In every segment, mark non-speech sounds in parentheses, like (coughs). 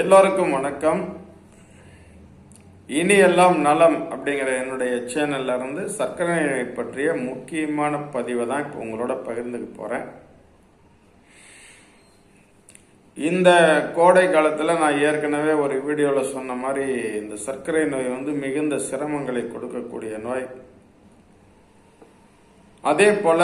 எல்லோருக்கும் வணக்கம். இனி எல்லாம் நலம் அப்படிங்கிற என்னுடைய சேனல்ல இருந்து சர்க்கரை நோயை பற்றிய முக்கியமான பதிவை தான் இப்போ உங்களோட பகிர்ந்துக்க போறேன். இந்த கோடை காலத்தில் நான் ஏற்கனவே ஒரு வீடியோவில் சொன்ன மாதிரி இந்த சர்க்கரை நோய் வந்து மிகுந்த சிரமங்களை கொடுக்கக்கூடிய நோய். அதே போல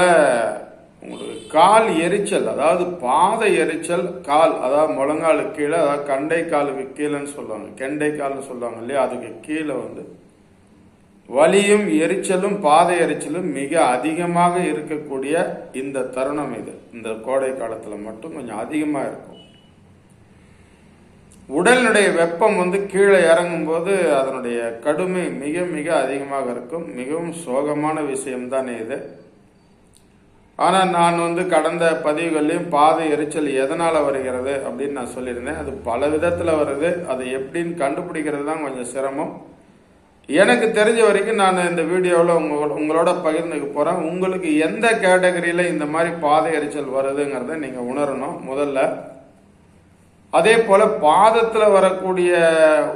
உங்களுக்கு கால் எரிச்சல் அதாவது பாத எரிச்சல் கால் அதாவது முழங்காலு கீழே அதாவது கண்டை காலுக்கு கீழேன்னு சொல்லுவாங்க. கெண்டை கால்னு சொல்லுவாங்க இல்லையா? அதுக்கு கீழே வந்து வலியும் எரிச்சலும் பாத எரிச்சலும் மிக அதிகமாக இருக்கக்கூடிய இந்த தருணம் இது. இந்த கோடை காலத்தில் மட்டும் கொஞ்சம் அதிகமாக இருக்கும். உடலினுடைய வெப்பம் வந்து கீழே இறங்கும்போது அதனுடைய கடுமை மிக மிக அதிகமாக இருக்கும். மிகவும் சோகமான விஷயம்தானே இது. ஆனால் நான் வந்து கடந்த பதிவுகள்லையும் பாதை எரிச்சல் எதனால் வருகிறது அப்படின்னு நான் சொல்லியிருந்தேன். அது பல விதத்தில் வருது. அது எப்படின்னு கண்டுபிடிக்கிறது தான் கொஞ்சம் சிரமம். எனக்கு தெரிஞ்ச வரைக்கும் நான் இந்த வீடியோவில் உங்களோட உங்களோட பகிர்ந்துக்க போகிறேன் உங்களுக்கு எந்த கேட்டகரியில் இந்த மாதிரி பாதை எரிச்சல் வருதுங்கிறத நீங்கள் உணரணும் முதல்ல. அதே போல பாதத்துல வரக்கூடிய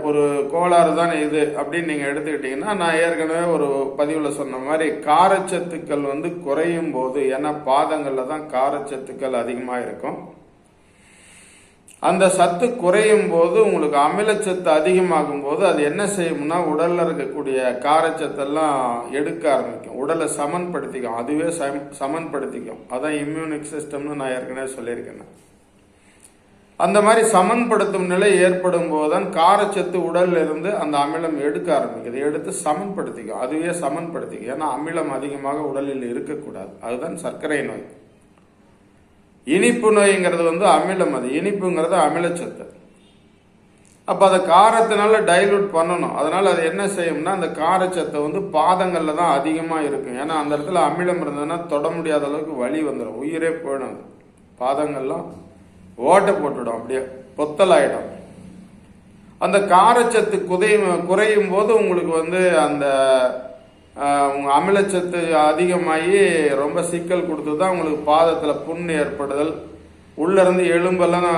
ஒரு கோளாறு தான் இது அப்படின்னு நீங்க எடுத்துக்கிட்டீங்கன்னா நான் ஏற்கனவே ஒரு பதிவுல சொன்ன மாதிரி காரச்சத்துக்கள் வந்து குறையும் போது ஏன்னா பாதங்கள்ல தான் காரச்சத்துக்கள் அதிகமா இருக்கும். அந்த சத்து குறையும் போது உங்களுக்கு அமிலச்சத்து அதிகமாகும் போது அது என்ன செய்யும்னா உடல்ல இருக்கக்கூடிய காரச்சத்தெல்லாம் எடுக்க ஆரம்பிக்கும். உடலை சமன்படுத்திக்கும். அதுவே சமன்படுத்திக்கும். அதான் இம்யூனிக் சிஸ்டம்னு நான் ஏற்கனவே சொல்லியிருக்கேன். அந்த மாதிரி சமன்படுத்தும் நிலை ஏற்படும் போதுதான் காரச்சத்து உடல்ல இருந்து அந்த அமிலம் எடுக்க ஆரம்பிக்குது. எடுத்து சமன்படுத்திக்கும். அதுவே சமன்படுத்திக்கும். ஏன்னா அமிலம் அதிகமாக உடலில் இருக்கக்கூடாது. அதுதான் சர்க்கரை நோய். இனிப்பு நோய்ங்கிறது வந்து அமிலம் அது. இனிப்புங்கிறது அமிலச்சத்து. அப்போ அதை காரத்தினால டைலூட் பண்ணணும். அதனால அது என்ன செய்யும்னா அந்த காரச்சத்தை வந்து பாதங்களில் தான் அதிகமாக இருக்கும். ஏன்னா அந்த இடத்துல அமிலம் இருந்ததுன்னா தொட முடியாத அளவுக்கு வலி வந்துடும் உயிரே போயிடும் பாதங்கள்லாம் ஓட்டை போட்டுடும் அப்படியே பொத்தலாயிடும். அந்த காரச்சத்து குதையும் குறையும் போது உங்களுக்கு வந்து அந்த அமிலச்சத்து அதிகமாகி ரொம்ப சிக்கல் கொடுத்து தான் உங்களுக்கு பாதத்தில் புண் ஏற்படுதல். உள்ளேருந்து எலும்பெல்லாம்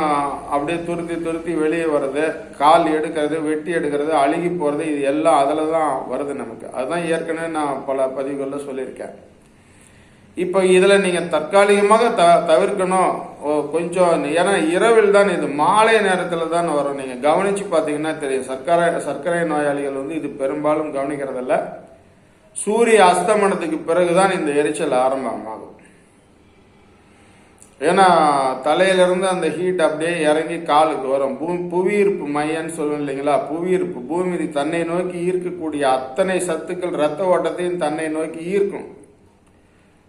அப்படியே துருத்தி துருத்தி வெளியே வர்றது கால் எடுக்கிறது வெட்டி எடுக்கிறது அழுகி போகிறது இது எல்லாம் அதில் தான் வருது நமக்கு. அதுதான் ஏற்கனவே நான் பல பதிவுகளில் சொல்லியிருக்கேன். இப்போ இதில் நீங்கள் தற்காலிகமாக த தவிர்க்கணும். கொஞ்சம் ஏன்னா இரவில் தான் இது. மாலை நேரத்தில் தான் வரும். நீங்கள் கவனித்து பார்த்தீங்கன்னா தெரியும். சர்க்கரை சர்க்கரை நோயாளிகள் வந்து இது பெரும்பாலும் கவனிக்கிறதில்ல. சூரிய அஸ்தமனத்துக்கு பிறகுதான் இந்த எரிச்சல் ஆரம்பமாகும். ஏன்னா தலையிலிருந்து அந்த ஹீட் அப்படியே இறங்கி காலுக்கு வரும். பூ புவியீர்ப்பு மையன்னு சொல்லணும் இல்லைங்களா? புவியீர்ப்பு. பூமி தன்னை நோக்கி ஈர்க்கக்கூடிய அத்தனை சத்துக்கள் ரத்த ஓட்டத்தையும் தன்னை நோக்கி ஈர்க்கும்.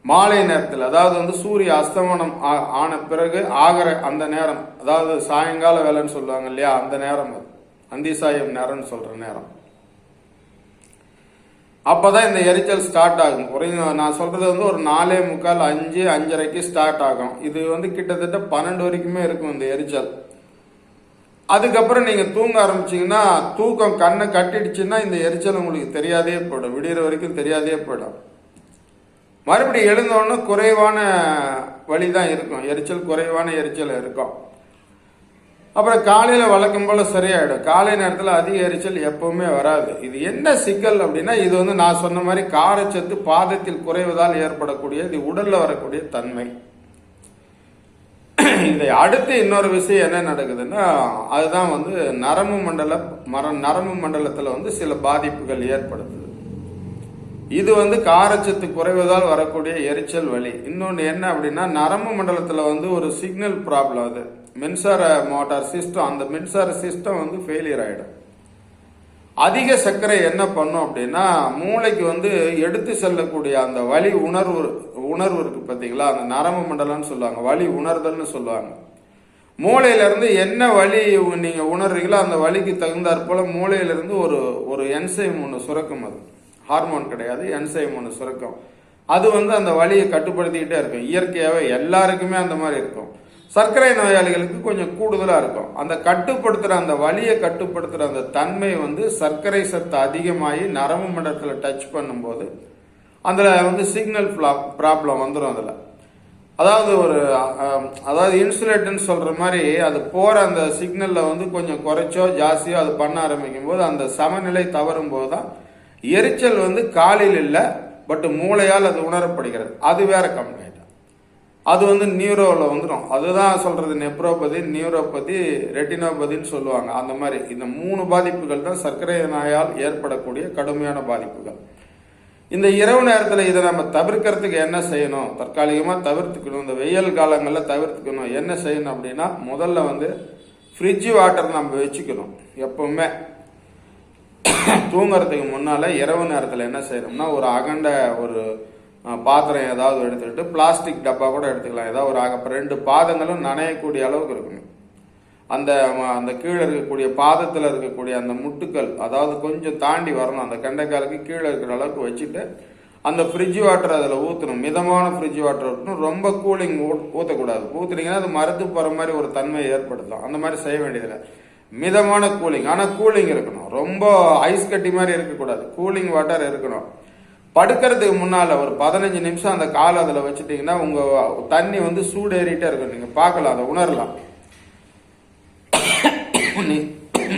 மாலை நேரத்தில் அதாவது வந்து சூரிய அஸ்தமனம் ஆ- ஆன பிறகு ஆகிற அந்த நேரம் அதாவது சாயங்கால வேலைன்னு சொல்லுவாங்க இல்லையா அந்த நேரம் அது. அந்திசாயம் நேரம்னு சொல்ற நேரம். அப்போதான் இந்த எரிச்சல் ஸ்டார்ட் ஆகும். குறைந்த நான் சொல்றது வந்து ஒரு நாலே முக்கால் அஞ்சு அஞ்சரைக்கு ஸ்டார்ட் ஆகும். இது வந்து கிட்டத்தட்ட பன்னெண்டு வரைக்குமே இருக்கும் இந்த எரிச்சல். அதுக்கப்புறம் நீங்கள் தூங்க ஆரம்பிச்சீங்கன்னா தூக்கம் கண்ணை கட்டிடுச்சுன்னா இந்த எரிச்சல் உங்களுக்கு தெரியாதே போயிடும். விடியற வரைக்கும் தெரியாதே போயிடும். மறுபடியும் எழுந்தோன்னு குறைவான வலி தான் இருக்கும். எரிச்சல் குறைவான எரிச்சல் இருக்கும். அப்புறம் காலையில் வழக்கம் போல் சரியாயிடும். காலை நேரத்தில் அதிக எரிச்சல் எப்பவுமே வராது. இது என்ன சிக்கல் அப்படின்னா இது வந்து நான் சொன்ன மாதிரி காரச்சத்து பாதத்தில் குறைவதால் ஏற்படக்கூடிய இது உடலில் வரக்கூடிய தன்மை. இதை அடுத்து இன்னொரு விஷயம் என்ன நடக்குதுன்னா அதுதான் வந்து நரம்பு மண்டல மர நரம்பு மண்டலத்தில் வந்து சில பாதிப்புகள் ஏற்படுத்துது இது வந்து காரச்சத்து குறைவதால் வரக்கூடிய எரிச்சல் வலி. இன்னொன்று என்ன அப்படின்னா நரம்பு மண்டலத்தில் வந்து ஒரு சிக்னல் ப்ராப்ளம் அது. மின்சார மோட்டார் சிஸ்டம் அந்த மின்சார சிஸ்டம் வந்து ஃபெயிலியர் ஆகிடும் அதிக சர்க்கரை என்ன பண்ணும் அப்படின்னா மூளைக்கு வந்து எடுத்து செல்லக்கூடிய அந்த வலி உணர்வு உணர்வு இருக்கு பார்த்தீங்களா அந்த நரம்பு மண்டலம்னு சொல்லுவாங்க. வலி உணர்தல்னு சொல்லுவாங்க. மூளையிலிருந்து என்ன வலி நீங்கள் உணர்றீங்களோ அந்த வலிக்கு தகுந்தாற் போல ஒரு ஒரு என்சைம் ஒன்று சுரக்கும் அது. ஹார்மோன் கிடையாது என்சைம் ஒன்று சுரக்கும். அது வந்து அந்த வலியை கட்டுப்படுத்திக்கிட்டே இருக்கும். இயற்கையாகவே எல்லாருக்குமே அந்த மாதிரி இருக்கும். சர்க்கரை நோயாளிகளுக்கு கொஞ்சம் கூடுதலாக இருக்கும். அந்த கட்டுப்படுத்துகிற அந்த வலியை கட்டுப்படுத்துகிற அந்த தன்மை வந்து சர்க்கரை சத்து அதிகமாகி நரம்பு மண்டலத்தில் டச் பண்ணும்போது அதில் வந்து சிக்னல் ப்ராப்ளம் வந்துடும் அதில். அதாவது ஒரு அதாவது இன்சுலேட்டுன்னு சொல்கிற மாதிரி அது போகிற அந்த சிக்னலில் வந்து கொஞ்சம் குறைச்சோ ஜாஸ்தியோ அது பண்ண ஆரம்பிக்கும் போது அந்த சமநிலை தவறும் போது தான் எரிச்சல் வந்து காலில் இல்லை பட் மூளையால் அது உணரப்படுகிறது. அது வேற கம்ப்ளைண்ட் அது வந்து நியூரோவில் வந்துடும். அதுதான் சொல்கிறது நெப்ரோபதி நியூரோபதி ரெட்டினோபதின்னு சொல்லுவாங்க. அந்த மாதிரி. இந்த மூணு பாதிப்புகள் தான் சர்க்கரை நோயால் ஏற்படக்கூடிய கடுமையான பாதிப்புகள். இந்த இரவு நேரத்தில் இதை நம்ம தவிர்க்கிறதுக்கு என்ன செய்யணும்? தற்காலிகமாக தவிர்த்துக்கணும். இந்த வெயில் காலங்களில் தவிர்த்துக்கணும். என்ன செய்யணும் அப்படின்னா முதல்ல வந்து ஃப்ரிட்ஜ் வாட்டர் நம்ம வச்சுக்கணும். எப்பவுமே. (coughs) தூங்குறதுக்கு முன்னால் இரவு நேரத்தில் என்ன செய்யணும்னா ஒரு அகண்ட ஒரு பாத்திரம் ஏதாவது எடுத்துக்கிட்டு பிளாஸ்டிக் டப்பா கூட எடுத்துக்கலாம். ஏதாவது ஒரு அக ரெண்டு பாதங்களும் நனையக்கூடிய அளவுக்கு இருக்கணும். அந்த அந்த கீழே இருக்கக்கூடிய பாதத்தில் இருக்கக்கூடிய அந்த முட்டுக்கள் அதாவது கொஞ்சம் தாண்டி வரணும். அந்த கண்டைக்காலுக்கு கீழே இருக்கிற அளவுக்கு வச்சுட்டு அந்த ஃப்ரிட்ஜ் வாட்டர் அதில் ஊற்றணும் மிதமான ஃப்ரிட்ஜ் வாட்டர் ஊற்றணும் ரொம்ப கூலிங் ஊற்றக்கூடாது ஊற்றுனீங்கன்னா அது மருந்து போகிற மாதிரி ஒரு தன்மையை ஏற்படுத்தும் அந்த மாதிரி செய்ய வேண்டியதில்லை. மிதமான கூலிங். ஆனால் கூலிங் இருக்கணும். ரொம்ப ஐஸ் கட்டி மாதிரி இருக்கக்கூடாது. கூலிங் வாட்டர் இருக்கணும். படுக்கிறதுக்கு முன்னால் ஒரு பதினஞ்சு நிமிஷம் அந்த காலை அதில் வச்சுட்டிங்கன்னா உங்கள் தண்ணி வந்து சூடேறிட்டே இருக்கும். நீங்கள் பார்க்கலாம் அதை உணரலாம்.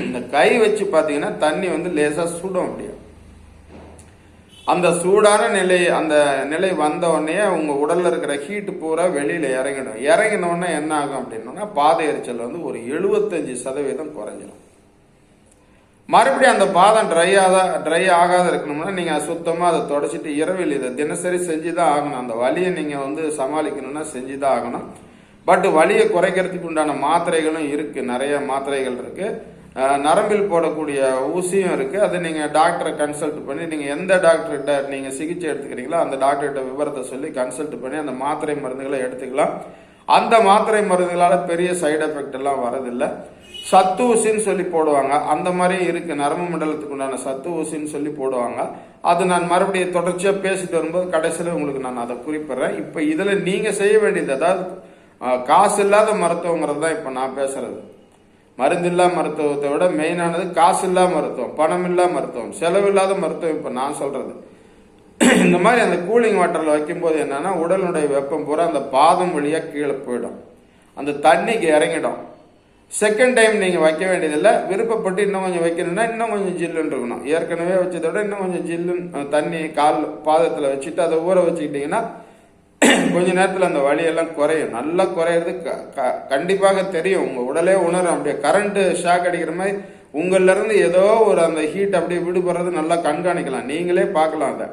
இந்த கை வச்சு பார்த்தீங்கன்னா தண்ணி வந்து லேசாக சுடும் அப்படியே அந்த சூடான நிலை அந்த நிலை வந்த உடனே உங்க உடல்ல இருக்கிற ஹீட்டு பூரா வெளியில இறங்கிடும். இறங்கினோடனே என்ன ஆகும் அப்படின்னா பாதை எரிச்சல் வந்து ஒரு எழுபத்தஞ்சு சதவீதம் குறைஞ்சிடும் மறுபடியும் அந்த பாதம் ட்ரை ஆகா ட்ரை ஆகாத இருக்கணும்னா நீங்கள் சுத்தமாக அதை தொடச்சிட்டு இரவில் இதை தினசரி செஞ்சு தான் ஆகணும். அந்த வலியை நீங்கள் வந்து சமாளிக்கணும்னா செஞ்சுதான் ஆகணும். பட் வலியை குறைக்கிறதுக்கு உண்டான மாத்திரைகளும் இருக்குது நிறைய மாத்திரைகள் இருக்குது நரம்பில் போடக்கூடிய ஊசியும் இருக்குது அதை நீங்கள் டாக்டரை கன்சல்ட் பண்ணி நீங்கள் எந்த டாக்டர்கிட்ட நீங்கள் சிகிச்சை எடுத்துக்கிறீங்களோ அந்த டாக்டர்கிட்ட விவரத்தை சொல்லி கன்சல்ட் பண்ணி அந்த மாத்திரை மருந்துகளை எடுத்துக்கலாம். அந்த மாத்திரை மருந்துகளால் பெரிய சைடு எஃபெக்ட் எல்லாம் வரதில்லை சத்து ஊசின்னு சொல்லி போடுவாங்க. அந்த மாதிரி இருக்குது நரம்பு மண்டலத்துக்கு உண்டான சத்து ஊசின்னு சொல்லி போடுவாங்க. அது நான் மறுபடியும் தொடர்ச்சியாக பேசிட்டு வரும்போது கடைசியில் உங்களுக்கு நான் அதை குறிப்பிட்றேன். இப்போ இதில் நீங்கள் செய்ய வேண்டியது அதாவது காசு இல்லாத மருத்துவங்கிறது தான் இப்போ நான் பேசுகிறது மருந்தில்லா மருத்துவத்தை விட மெயினானது காசு இல்லா மருத்துவம் பணம் இல்லா மருத்துவம் செலவில்லாத மருத்துவம். இப்போ நான் சொல்கிறது இந்த மாதிரி அந்த கூலிங் வாட்டரில் வைக்கும்போது என்னென்னா உடலுடைய வெப்பம் பூரா அந்த பாதம் வழியாக கீழே போயிடும். அந்த தண்ணிக்கு இறங்கிடும். செகண்ட் டைம் நீங்கள் வைக்க வேண்டியதில்லை. விருப்பப்பட்டு இன்னும் கொஞ்சம் வைக்கணும்னா இன்னும் கொஞ்சம் ஜில்லுன்னு இருக்கணும். ஏற்கனவே வச்சதை விட இன்னும் கொஞ்சம் ஜில்லுன்னு தண்ணி கால் பாதத்தில் வச்சுட்டு அதை ஊற வச்சுக்கிட்டிங்கன்னா (clears throat) கொஞ்ச நேரத்தில் அந்த வலியெல்லாம் குறையும். நல்லா குறையிறது க- க- கண்டிப்பாக தெரியும். உங்கள் உடலே உணரும். அப்படியே கரண்ட்டு ஷாக் அடிக்கிற மாதிரி உங்கள்லேருந்து ஏதோ ஒரு அந்த ஹீட் அப்படியே விடுபடுறது நல்லா கண்காணிக்கலாம். நீங்களே பார்க்கலாம் அதை.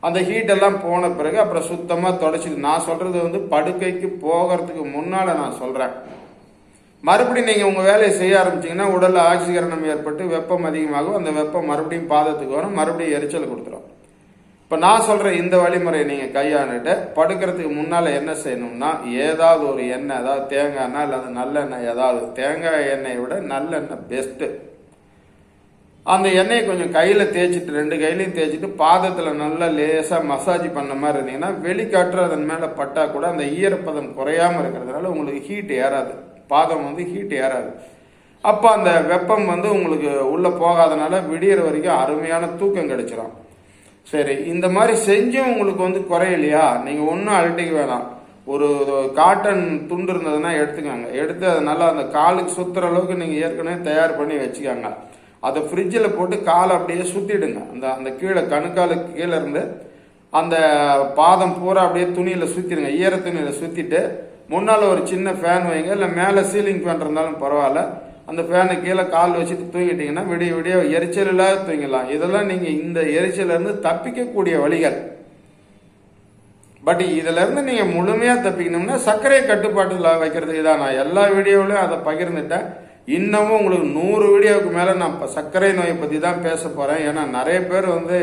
அந்த ஹீட் எல்லாம் போன பிறகு அப்புறம் சுத்தமாக தொடச்சிது நான் சொல்கிறது வந்து படுக்கைக்கு போகிறதுக்கு முன்னால் நான் சொல்கிறேன் மறுபடியும் நீங்கள் உங்கள் வேலையை செய்ய ஆரம்பிச்சீங்கன்னா உடலில் ஆக்சிகரணம் ஏற்பட்டு வெப்பம் அதிகமாகும். அந்த வெப்பம் மறுபடியும் பாதத்துக்கு வரும். மறுபடியும் எரிச்சல் கொடுத்துரும். இப்போ நான் சொல்கிற இந்த வழிமுறையை நீங்கள் கையாண்டுட்டு படுக்கிறதுக்கு முன்னால் என்ன செய்யணும்னா ஏதாவது ஒரு எண்ணெய் அதாவது தேங்காய் எண்ணெய் அல்லது நல்லெண்ணெய் ஏதாவது தேங்காய் எண்ணெயை விட நல்லெண்ணெய் பெஸ்ட்டு அந்த எண்ணெயை கொஞ்சம் கையில் தேய்ச்சிட்டு ரெண்டு கையிலையும் தேய்ச்சிட்டு பாதத்தில் நல்லா லேசாக மசாஜ் பண்ண மாதிரி இருந்தீங்கன்னா வெளிக்காற்று அதன் மேலே பட்டால் கூட அந்த ஈரப்பதம் குறையாம இருக்கிறதுனால உங்களுக்கு ஹீட் ஏறாது. பாதம் வந்து ஹீட் ஏறாது. அப்போ அந்த வெப்பம் வந்து உங்களுக்கு உள்ளே போகாதனால விடியற வரைக்கும் அருமையான தூக்கம் கிடைச்சிரும். சரி இந்த மாதிரி செஞ்சும் உங்களுக்கு வந்து குறையலையா? நீங்க ஒன்றும் அழட்டிக்க வேணாம். ஒரு காட்டன் துண்டு இருந்ததுன்னா எடுத்துக்கோங்க. எடுத்து அதை நல்லா அந்த காலுக்கு சுத்துற அளவுக்கு நீங்க ஏற்கனவே தயார் பண்ணி வச்சுக்கோங்க. அதை ஃப்ரிட்ஜில் போட்டு காலை அப்படியே சுத்திடுங்க. அந்த அந்த கீழே கணுக்காலுக்கு கீழே இருந்து அந்த பாதம் பூரா அப்படியே துணியில சுத்திடுங்க. ஈர துணியில சுத்திட்டு முன்னால ஒரு சின்ன ஃபேன் வைங்க. இல்லை மேலே சீலிங் ஃபேன் இருந்தாலும் பரவாயில்ல. அந்த ஃபேனை கீழே கால் வச்சுட்டு தூங்கிட்டீங்கன்னா விடிய விடிய எரிச்சல் இல்லாத தூங்கிடலாம். இதெல்லாம் நீங்கள் இந்த எரிச்சலேருந்து தப்பிக்கக்கூடிய வழிகள். பட் இதிலேருந்து நீங்கள் முழுமையாக தப்பிக்கணும்னா சர்க்கரை கட்டுப்பாட்டில் வைக்கிறது இதான். நான் எல்லா வீடியோவிலையும் அதை பகிர்ந்துட்டேன். இன்னமும் உங்களுக்கு நூறு வீடியோவுக்கு மேலே நான் இப்போ சர்க்கரை நோயை பற்றி தான் பேச போகிறேன் ஏன்னா நிறைய பேர் வந்து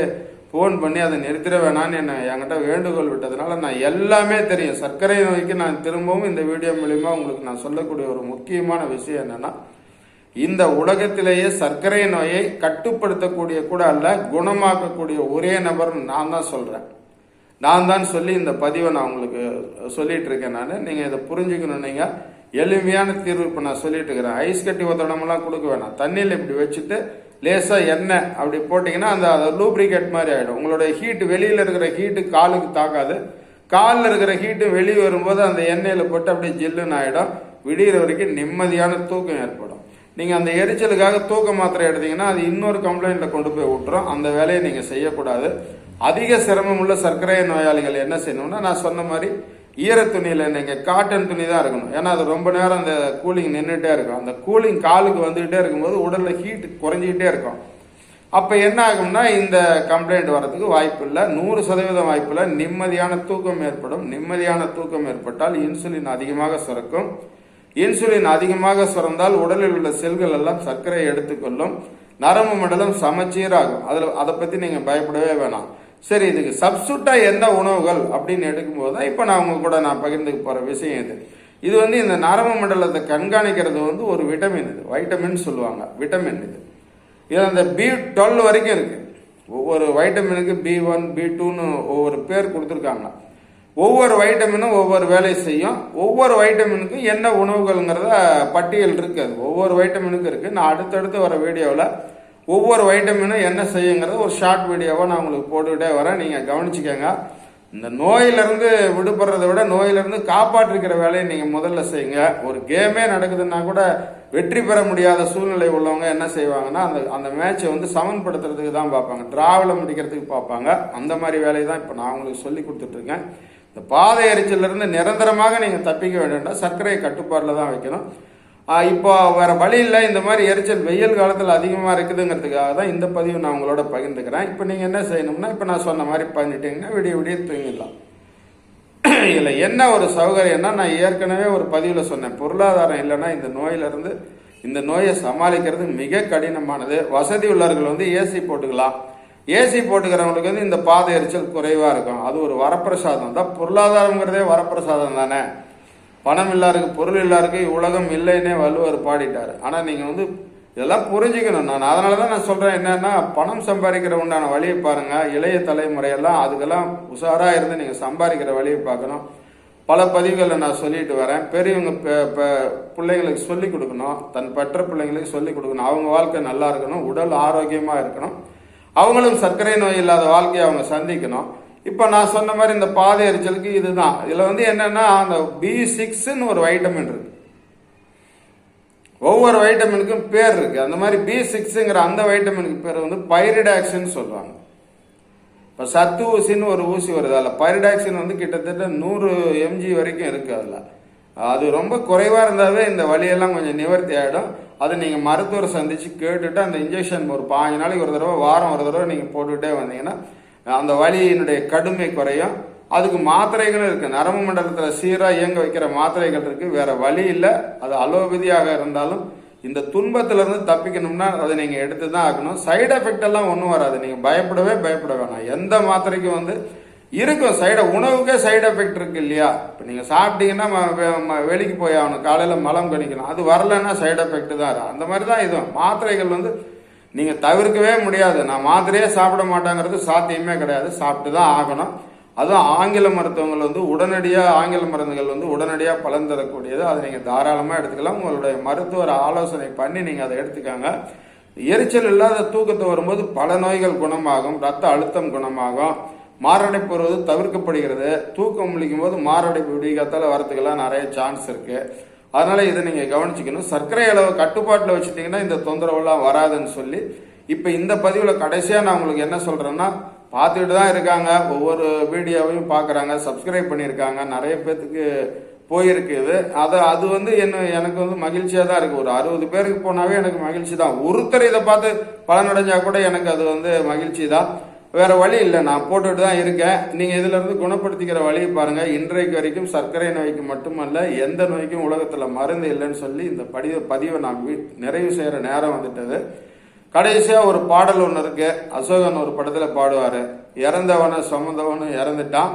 ஃபோன் பண்ணி அதை நிறுத்திட வேணாம்னு என்ன என்கிட்ட வேண்டுகோள் விட்டதுனால நான் எல்லாமே தெரியும். சர்க்கரை நோய்க்கு நான் திரும்பவும் இந்த வீடியோ மூலிமா உங்களுக்கு நான் சொல்லக்கூடிய ஒரு முக்கியமான விஷயம் என்னென்னா இந்த உலகத்திலேயே சர்க்கரை நோயை கட்டுப்படுத்தக்கூடிய கூட அல்ல குணமாக்கக்கூடிய ஒரே நபர் நான் தான் சொல்கிறேன் நான் தான் சொல்லி இந்த பதிவை நான் உங்களுக்கு சொல்லிட்டு இருக்கேன் நான். நீங்கள் இதை புரிஞ்சுக்கணும் நீங்கள் எளிமையான தீர்வு இப்போ நான் சொல்லிட்டு இருக்கிறேன். ஐஸ் கட்டி ஒத்தடமெல்லாம் கொடுக்க வேணாம். தண்ணியில் இப்படி வச்சுட்டு லேசாக எண்ணெய் அப்படி போட்டிங்கன்னா அந்த லூப்ரிகேட் மாதிரி ஆகிடும் உங்களோட ஹீட் வெளியில் இருக்கிற ஹீட்டு காலுக்கு தாக்காது. காலில் இருக்கிற ஹீட்டு வெளியே வரும்போது அந்த எண்ணெயில் போட்டு அப்படியே ஜில்லுன்னு ஆகிடும் விடிகிற வரைக்கும் நிம்மதியான தூக்கம் ஏற்படும். நீங்கள் அந்த எரிச்சலுக்காக தூக்க மாத்திரை எடுத்தீங்கன்னா அது இன்னொரு கம்ப்ளைண்ட்டில் கொண்டு போய் விட்டுரும். அந்த வேலையை நீங்கள் செய்யக்கூடாது. அதிக சிரமம் உள்ள சர்க்கரை நோயாளிகள் என்ன செய்யணும்னா நான் சொன்ன மாதிரி ஈர துணியில் நீங்கள் காட்டன் துணி தான் இருக்கணும். ஏன்னா அது ரொம்ப நேரம் அந்த கூலிங் நின்றுட்டே இருக்கும். அந்த கூலிங் காலுக்கு வந்துகிட்டே இருக்கும்போது உடலில் ஹீட் குறைஞ்சிக்கிட்டே இருக்கும். அப்போ என்ன ஆகும்னா இந்த கம்ப்ளைண்ட் வரதுக்கு வாய்ப்பு இல்லை. நூறு சதவீதம் வாய்ப்பு இல்லை. நிம்மதியான தூக்கம் ஏற்படும். நிம்மதியான தூக்கம் ஏற்பட்டால் இன்சுலின் அதிகமாக சுரக்கும். இன்சுலின் அதிகமாக சுரந்தால் உடலில் உள்ள செல்கள் எல்லாம் சர்க்கரையை எடுத்துக்கொள்ளும். நரம்பு மண்டலம் சமச்சீராகும். அதில் அதை பற்றி நீங்கள் பயப்படவே வேணாம். சரி இதுக்கு சப்சூட்டாக எந்த உணவுகள் அப்படின்னு எடுக்கும்போது தான் இப்போ நான் உங்க கூட நான் பகிர்ந்துக்க போகிற விஷயம் இது. இது வந்து இந்த நரம்பு மண்டலத்தை கண்காணிக்கிறது வந்து ஒரு விட்டமின் இது. வைட்டமின் சொல்லுவாங்க. விட்டமின் இது. இது அந்த பி டுவெல் வரைக்கும் இருக்குது ஒவ்வொரு வைட்டமினுக்கு பி ஒன் பி டூன்னு ஒவ்வொரு பேர் கொடுத்துருக்காங்க. ஒவ்வொரு வைட்டமினும் ஒவ்வொரு வேலை செய்யும். ஒவ்வொரு வைட்டமினுக்கும் என்ன உணவுகள்ங்கிறத பட்டியல் இருக்குது அது ஒவ்வொரு வைட்டமினுக்கும் இருக்குது நான் அடுத்தடுத்து வர வீடியோவில் ஒவ்வொரு வைட்டமினும் என்ன செய்யுங்கிறத ஒரு ஷார்ட் வீடியோவாக நான் உங்களுக்கு போட்டுக்கிட்டே வரேன். நீங்கள் கவனிச்சுக்கோங்க. இந்த நோயிலிருந்து விடுபடுறதை விட நோயிலிருந்து காப்பாற்றிருக்கிற வேலையை நீங்கள் முதல்ல செய்யுங்க. ஒரு கேமே நடக்குதுன்னா கூட வெற்றி பெற முடியாத சூழ்நிலை உள்ளவங்க என்ன செய்வாங்கன்னா அந்த அந்த மேட்சை வந்து சமன்படுத்துறதுக்கு தான் பார்ப்பாங்க. டிராவலை முடிக்கிறதுக்கு பார்ப்பாங்க. அந்த மாதிரி வேலையை தான் இப்போ நான் உங்களுக்கு சொல்லி கொடுத்துட்ருக்கேன் இந்த பாதை எரிச்சலிருந்து நிரந்தரமாக நீங்கள் தப்பிக்க வேண்டும்னா சர்க்கரை கட்டுப்பாட்டில் தான் வைக்கணும். இப்போ வேறு வழி இல்லை. இந்த மாதிரி எரிச்சல் வெயில் காலத்தில் அதிகமாக இருக்குதுங்கிறதுக்காக தான் இந்த பதிவு நான் உங்களோட பகிர்ந்துக்கிறேன். இப்போ நீங்கள் என்ன செய்யணும்னா இப்போ நான் சொன்ன மாதிரி பண்ணிட்டீங்கன்னா விடிய விடிய தூங்கிடலாம். (clears throat) இதில் என்ன ஒரு சௌகரியம்னா நான் ஏற்கனவே ஒரு பதிவில் சொன்னேன். பொருளாதாரம் இல்லைன்னா இந்த நோயிலிருந்து இந்த நோயை சமாளிக்கிறது மிக கடினமானது. வசதி உள்ளவர்கள் வந்து ஏசி போட்டுக்கலாம். ஏசி போட்டுக்கிறவங்களுக்கு வந்து இந்த பாத எரிச்சல் குறைவாக இருக்கும். அது ஒரு வரப்பிரசாதம். தான் பொருளாதாரங்கிறதே வரப்பிரசாதம் தானே. பணம் இல்லாருக்கு பொருள் இல்லாருக்கு உலகம் இல்லைன்னே வள்ளுவர் பாடிட்டார். ஆனால் நீங்கள் வந்து இதெல்லாம் புரிஞ்சுக்கணும். நான் அதனால தான் நான் சொல்கிறேன் என்னன்னா பணம் சம்பாதிக்கிற உண்டான வழியை பாருங்கள் இளைய தலைமுறையெல்லாம் அதுக்கெல்லாம் உஷாராக இருந்து நீங்கள் சம்பாதிக்கிற வழியை பார்க்கணும். பல பதிவுகளை நான் சொல்லிட்டு வரேன். பெரியவங்க பிள்ளைங்களுக்கு சொல்லி கொடுக்கணும். தன் பெற்ற பிள்ளைங்களுக்கு சொல்லி கொடுக்கணும். அவங்க வாழ்க்கை நல்லா இருக்கணும். உடல் ஆரோக்கியமாக இருக்கணும். அவங்களும் சர்க்கரை நோய் இல்லாத வாழ்க்கையை அவங்க சந்திக்கணும். இப்போ நான் சொன்ன மாதிரி இந்த பாதை எரிச்சலுக்கு இதுதான். இதில் வந்து என்னன்னா அந்த பி சிக்ஸ்ன்னு ஒரு வைட்டமின் இருக்கு. ஒவ்வொரு வைட்டமினுக்கும் பேர் இருக்கு. அந்த மாதிரி பி சிக்ஸுங்கிற அந்த வைட்டமினுக்கு பேர் வந்து பைரிடாக்சின் சொல்லுவாங்க இப்போ சத்து ஊசின்னு ஒரு ஊசி வருது. அதில் பைரிடாக்சின் வந்து கிட்டத்தட்ட நூறு எம்ஜி வரைக்கும் இருக்கு அதில். அது ரொம்ப குறைவாக இருந்தாவே இந்த வழியெல்லாம் கொஞ்சம் நிவர்த்தி ஆகிடும் அதை நீங்கள் மருத்துவரை சந்தித்து கேட்டுட்டு அந்த இன்ஜெக்ஷன் ஒரு பாஞ்சு நாளைக்கு ஒரு தடவை வாரம் ஒரு தடவை நீங்கள் போட்டுக்கிட்டே வந்தீங்கன்னா அந்த வலியினுடைய கடுமை குறையும். அதுக்கு மாத்திரைகளும் இருக்கு. நரம்பு மண்டலத்தில் சீராக இயங்க வைக்கிற மாத்திரைகள் இருக்கு. வேற வழி இல்லை. அது அலோபதியாக இருந்தாலும் இந்த துன்பத்திலிருந்து தப்பிக்கணும்னா அதை நீங்கள் எடுத்து தான் ஆகணும். சைடு எஃபெக்ட் எல்லாம் ஒன்றும் வராது. நீங்கள் பயப்படவே பயப்பட வேணாம். எந்த மாத்திரைக்கும் வந்து இருக்கும். சைடு உணவுக்கே சைடு எஃபெக்ட் இருக்கு இல்லையா? இப்போ நீங்கள் சாப்பிட்டீங்கன்னா வெளிக்கு போய் ஆகணும். காலையில் மலம் கணிக்கணும். அது வரலன்னா சைடு எஃபெக்ட் தான் அந்த மாதிரி தான் இது மாத்திரைகள் வந்து நீங்கள் தவிர்க்கவே முடியாது. நான் மாத்திரையே சாப்பிட மாட்டாங்கிறது சாத்தியமே கிடையாது. சாப்பிட்டு தான் ஆகணும். அதுவும் ஆங்கில மருத்துவங்கள் வந்து உடனடியாக ஆங்கில மருந்துகள் வந்து உடனடியாக பலன் தரக்கூடியது. அதை நீங்கள் தாராளமாக எடுத்துக்கலாம். உங்களுடைய மருத்துவர் ஆலோசனை பண்ணி நீங்கள் அதை எடுத்துக்காங்க. எரிச்சல் இல்லாத தூக்கத்தை வரும்போது பல நோய்கள் குணமாகும். ரத்த அழுத்தம் குணமாகும். மாரடைப்பு வருவது தவிர்க்கப்படுகிறது. தூக்கம் முழிக்கும் போது மாரடைப்பு விடிகாத்தால் வரத்துக்கெல்லாம் நிறைய சான்ஸ் இருக்குது அதனால இதை நீங்கள் கவனிச்சுக்கணும். சர்க்கரை அளவு கட்டுப்பாட்டில் வச்சுட்டீங்கன்னா இந்த தொந்தரவுலாம் வராதுன்னு சொல்லி இப்போ இந்த பதிவில் கடைசியாக நான் உங்களுக்கு என்ன சொல்கிறேன்னா பார்த்துக்கிட்டு தான் இருக்காங்க. ஒவ்வொரு வீடியோவையும் பார்க்குறாங்க சப்ஸ்கிரைப் பண்ணியிருக்காங்க. நிறைய பேர்த்துக்கு போயிருக்குது அதை அது வந்து என்ன எனக்கு வந்து மகிழ்ச்சியாக தான் இருக்குது ஒரு அறுபது பேருக்கு போனாவே எனக்கு மகிழ்ச்சி தான். ஒருத்தர் இதை பார்த்து பலனடைஞ்சா கூட எனக்கு அது வந்து மகிழ்ச்சி தான். வேற வழி இல்லை. நான் போட்டுட்டு தான் இருக்கேன். நீங்கள் இதுல இருந்து குணப்படுத்திக்கிற வழியை பாருங்க. இன்றைக்கு வரைக்கும் சர்க்கரை நோய்க்கு மட்டுமல்ல எந்த நோய்க்கும் உலகத்தில் மருந்து இல்லைன்னு சொல்லி இந்த படிவ பதிவை நான் நிறைவு செய்கிற நேரம் வந்துட்டது. கடைசியாக ஒரு பாடல் ஒன்று இருக்கு. அசோகன் ஒரு படத்தில் பாடுவார். இறந்தவனை சுமந்தவனும் இறந்துட்டான்.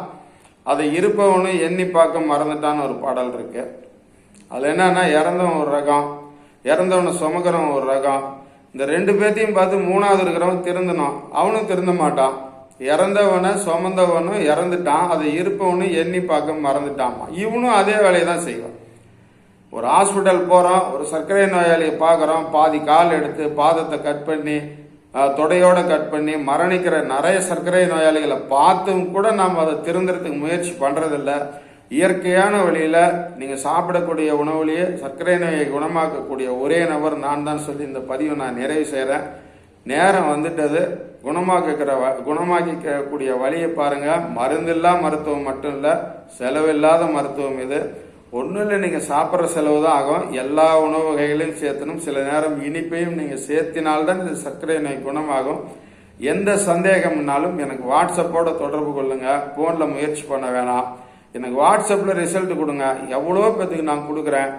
அதை இருப்பவனும் எண்ணி பார்க்க மறந்துட்டான்னு ஒரு பாடல் இருக்கு. அதில் என்னன்னா இறந்தவன் ஒரு ரகம் இறந்தவனை சுமக்கிறவன் ஒரு ரகம் இந்த ரெண்டு பேர்த்தையும் பார்த்து மூணாவது இருக்கிறவன் திருந்தணும். அவனும் திருந்த மாட்டான். இறந்தவனை சுமந்தவனும் இறந்துட்டான். அதை இருப்பவனும் எண்ணி பார்க்க மறந்துட்டாமா இவனும் அதே வேலையை தான் செய்வான். ஒரு ஹாஸ்பிட்டல் போகிறோம் ஒரு சர்க்கரை நோயாளியை பார்க்குறோம். பாதி கால் எடுத்து பாதத்தை கட் பண்ணி தொடையோடு தொடையோட கட் பண்ணி மரணிக்கிற நிறைய சர்க்கரை நோயாளிகளை பார்த்தும் கூட நாம் அதை திருந்துறதுக்கு முயற்சி பண்ணுறதில்லை இயற்கையான வழியில நீங்க சாப்பிடக்கூடிய உணவுலேயே சர்க்கரை நோயை குணமாக்கக்கூடிய ஒரே நபர் நான் தான் சொல்லி இந்த பதிவை நான் நிறைவு செய்கிறேன் நேரம் வந்துட்டது. குணமாக்கிக்கிற வ குணமாக்கிக்கக்கூடிய வழியை பாருங்க. மருந்தில்லா மருத்துவம் மட்டும் இல்லை செலவில்லாத மருத்துவம் இது. ஒன்றும் இல்லை நீங்கள் சாப்பிட்ற செலவு தான் ஆகும். எல்லா உணவு வகைகளையும் சேர்த்தணும். சில நேரம் இனிப்பையும் நீங்கள் சேர்த்தினால்தான் இந்த சர்க்கரை நோய் குணமாகும். எந்த சந்தேகம்னாலும் எனக்கு வாட்ஸ்அப்போட தொடர்பு கொள்ளுங்கள் ஃபோனில் முயற்சி பண்ண வேணாம். எனக்கு வாட்ஸ்அப்பில் ரிசல்ட் கொடுங்க. எவ்வளோ பேத்துக்கு நான் கொடுக்குறேன்.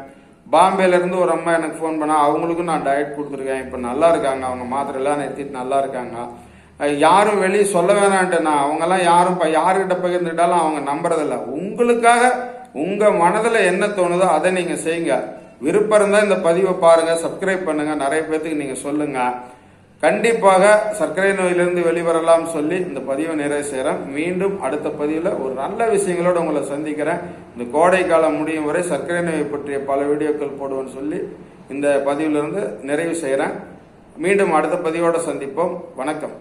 பாம்பேலேருந்து ஒரு அம்மா எனக்கு ஃபோன் பண்ணால் அவங்களுக்கும் நான் டயட் கொடுத்துருக்கேன். இப்போ நல்லா இருக்காங்க. அவங்க மாத்திரைலாம் நிறுத்திட்டு நல்லா இருக்காங்க. யாரும் வெளியே சொல்ல வேணான்ட்டு நான் அவங்கெல்லாம் யாரும் இப்போ யாருக்கிட்ட பகிர்ந்துட்டாலும் அவங்க நம்புறதில்ல. உங்களுக்காக உங்கள் மனதில் என்ன தோணுதோ அதை நீங்கள் செய்யுங்க. விருப்பம் இருந்தால் இந்த பதிவை பாருங்கள் சப்ஸ்கிரைப் பண்ணுங்கள் நிறைய பேர்த்துக்கு நீங்கள் சொல்லுங்கள் கண்டிப்பாக சர்க்கரை நோயிலிருந்து வெளிவரலாம் சொல்லி இந்த பதிவை நிறைவு செய்கிறேன் மீண்டும் அடுத்த பதிவில் ஒரு நல்ல விஷயங்களோடு உங்களை சந்திக்கிறேன். இந்த கோடை காலம் முடியும் வரை சர்க்கரை நோயை பற்றிய பல வீடியோக்கள் போடுவேன்னு சொல்லி இந்த பதிவிலிருந்து நிறைவு செய்கிறேன் மீண்டும் அடுத்த பதிவோடு சந்திப்போம். வணக்கம்.